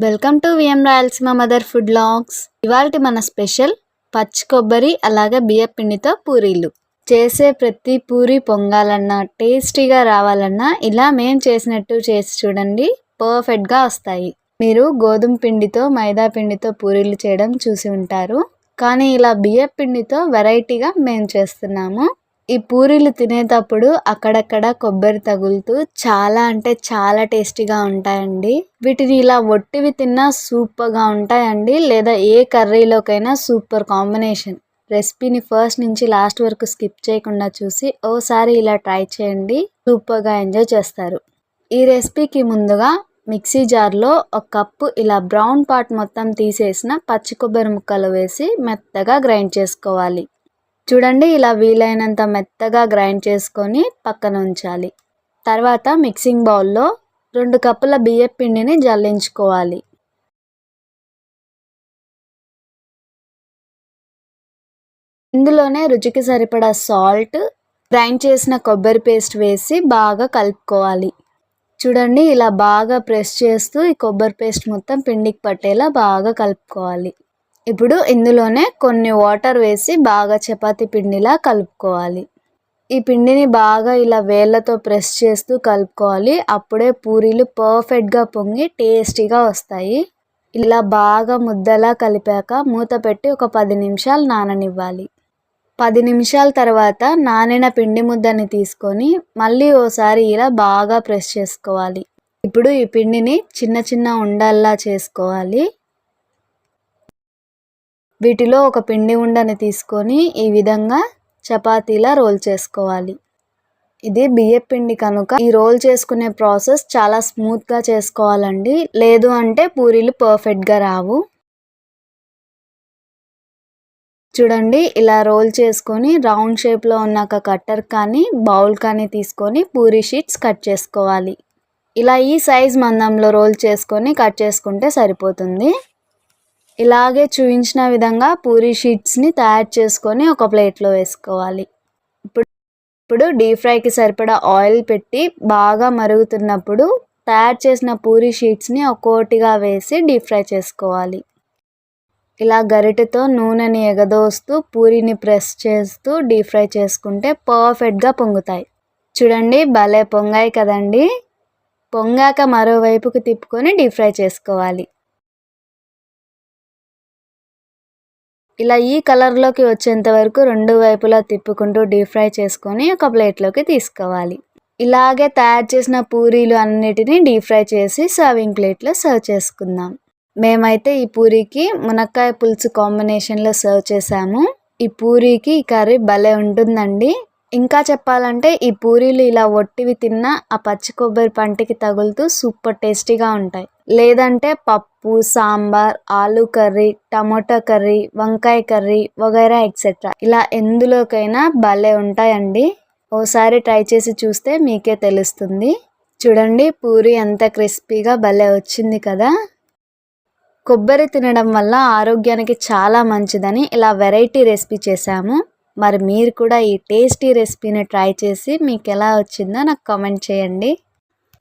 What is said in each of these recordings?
Welcome to VM Rayalaseema mother food logs. ఇవాళ మన special పచ్చి కొబ్బరి అలాగే బియ్య పిండితో పూరీలు. చేసే ప్రతి పూరి పొంగాలన్నా టేస్టీగా రావాలన్నా ఇలా మేము చేసినట్టు చేసి చూడండి పర్ఫెక్ట్గా వస్తాయి. మీరు గోధుమ పిండితో మైదా పిండితో పూరీలు చేయడం చూసి ఉంటారు. కానీ ఇలా బియ్య పిండితో వెరైటీగా మేము చేస్తున్నాము. ఈ పూరీలు తినేటప్పుడు అక్కడక్కడ కొబ్బరి తగులుతూ చాలా అంటే చాలా టేస్టీగా ఉంటాయండి. వీటిని ఇలా ఒట్టివి తిన్నా సూపర్గా ఉంటాయండి. లేదా ఏ కర్రీలోకైనా సూపర్ కాంబినేషన్. రెసిపీని ఫస్ట్ నుంచి లాస్ట్ వరకు స్కిప్ చేయకుండా చూసి ఓసారి ఇలా ట్రై చేయండి. సూపర్గా ఎంజాయ్ చేస్తారు. ఈ రెసిపీకి ముందుగా మిక్సీ జార్లో ఒక కప్పు ఇలా బ్రౌన్ పార్ట్ మొత్తం తీసేసిన పచ్చి కొబ్బరి ముక్కలు వేసి మెత్తగా గ్రైండ్ చేసుకోవాలి. చూడండి ఇలా వీలైనంత మెత్తగా గ్రైండ్ చేసుకొని పక్కన ఉంచాలి. తర్వాత మిక్సింగ్ బౌల్లో రెండు కప్పుల బియ్యం పిండిని జల్లించుకోవాలి. ఇందులోనే రుచికి సరిపడా సాల్ట్ గ్రైండ్ చేసిన కొబ్బరి పేస్ట్ వేసి బాగా కలుపుకోవాలి. చూడండి ఇలా బాగా ప్రెస్ చేస్తూ ఈ కొబ్బరి పేస్ట్ మొత్తం పిండికి పట్టేలా బాగా కలుపుకోవాలి. ఇప్పుడు ఇందులోనే కొన్ని వాటర్ వేసి బాగా చపాతీ పిండిలా కలుపుకోవాలి. ఈ పిండిని బాగా ఇలా వేళ్ళతో ప్రెస్ చేస్తూ కలుపుకోవాలి. అప్పుడే పూరీలు పర్ఫెక్ట్గా పొంగి టేస్టీగా వస్తాయి. ఇలా బాగా ముద్దలా కలిపాక మూత పెట్టి ఒక పది నిమిషాలు నాననివ్వాలి. పది నిమిషాల తర్వాత నానిన పిండి ముద్దని తీసుకొని మళ్ళీ ఓసారి ఇలా బాగా ప్రెస్ చేసుకోవాలి. ఇప్పుడు ఈ పిండిని చిన్న చిన్న ఉండల్లా చేసుకోవాలి. వీటిలో ఒక పిండి ఉండని తీసుకొని ఈ విధంగా చపాతీలా రోల్ చేసుకోవాలి. ఇది బియ్య పిండి కనుక ఈ రోల్ చేసుకునే ప్రాసెస్ చాలా స్మూత్గా చేసుకోవాలండి. లేదు అంటే పూరీలు పర్ఫెక్ట్గా రావు. చూడండి ఇలా రోల్ చేసుకొని రౌండ్ షేప్లో ఉన్న ఒక కట్టర్ కానీ బౌల్ కానీ తీసుకొని పూరీ షీట్స్ కట్ చేసుకోవాలి. ఇలా ఈ సైజ్ మందంలో రోల్ చేసుకొని కట్ చేసుకుంటే సరిపోతుంది. ఇలాగే చూపించిన విధంగా పూరీ షీట్స్ని తయారు చేసుకొని ఒక ప్లేట్లో వేసుకోవాలి. ఇప్పుడు ఇప్పుడు డీప్ ఫ్రైకి సరిపడా ఆయిల్ పెట్టి బాగా మరుగుతున్నప్పుడు తయారు చేసిన పూరీ షీట్స్ని ఒక్కోటిగా వేసి డీప్ ఫ్రై చేసుకోవాలి. ఇలా గరిటెతో నూనెని ఎగదోస్తూ పూరీని ప్రెస్ చేస్తూ డీప్ ఫ్రై చేసుకుంటే పర్ఫెక్ట్గా పొంగుతాయి. చూడండి భలే పొంగాయి కదండి! పొంగాక మరోవైపుకు తిప్పుకొని డీప్ ఫ్రై చేసుకోవాలి. ఇలా ఈ కలర్లోకి వచ్చేంత వరకు రెండు వైపులా తిప్పుకుంటూ డీప్ ఫ్రై చేసుకొని ఒక ప్లేట్లోకి తీసుకోవాలి. ఇలాగే తయారు చేసిన పూరీలు అన్నిటినీ డీప్ ఫ్రై చేసి సర్వింగ్ ప్లేట్లో సర్వ్ చేసుకుందాం. మేమైతే ఈ పూరీకి మునక్కాయ పులుసు కాంబినేషన్లో సర్వ్ చేసాము ఈ పూరీకి ఈ కర్రీ భలే ఉంటుందండి. ఇంకా చెప్పాలంటే ఈ పూరీలు ఇలా ఒట్టివి తిన్నా ఆ పచ్చి కొబ్బరి పంటికి తగులుతూ సూపర్ టేస్టీగా ఉంటాయి. లేదంటే పప్పు సాంబార్ ఆలు కర్రీ టమోటా కర్రీ వంకాయ కర్రీ వగైరా ఎక్సెట్రా ఇలా ఎందులోకైనా భలే ఉంటాయండి. ఓసారి ట్రై చేసి చూస్తే మీకే తెలుస్తుంది. చూడండి పూరి ఎంత క్రిస్పీగా భలే వచ్చింది కదా. కొబ్బరి తినడం వల్ల ఆరోగ్యానికి చాలా మంచిదని ఇలా వెరైటీ రెసిపీ చేశాము. మరి మీరు కూడా ఈ టేస్టీ రెసిపీని ట్రై చేసి మీకు ఎలా వచ్చిందో నాకు కామెంట్ చేయండి.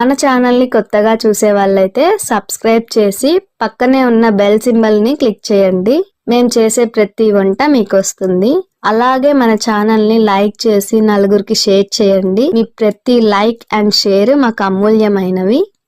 మన ఛానల్ని కొత్తగా చూసే వాళ్ళైతే సబ్స్క్రైబ్ చేసి పక్కనే ఉన్న బెల్ సింబల్ని క్లిక్ చేయండి. మేము చేసే ప్రతి వంట మీకు వస్తుంది. అలాగే మన ఛానల్ని లైక్ చేసి నలుగురికి షేర్ చేయండి. మీ ప్రతి లైక్ అండ్ షేర్ మాకు అమూల్యమైనవి.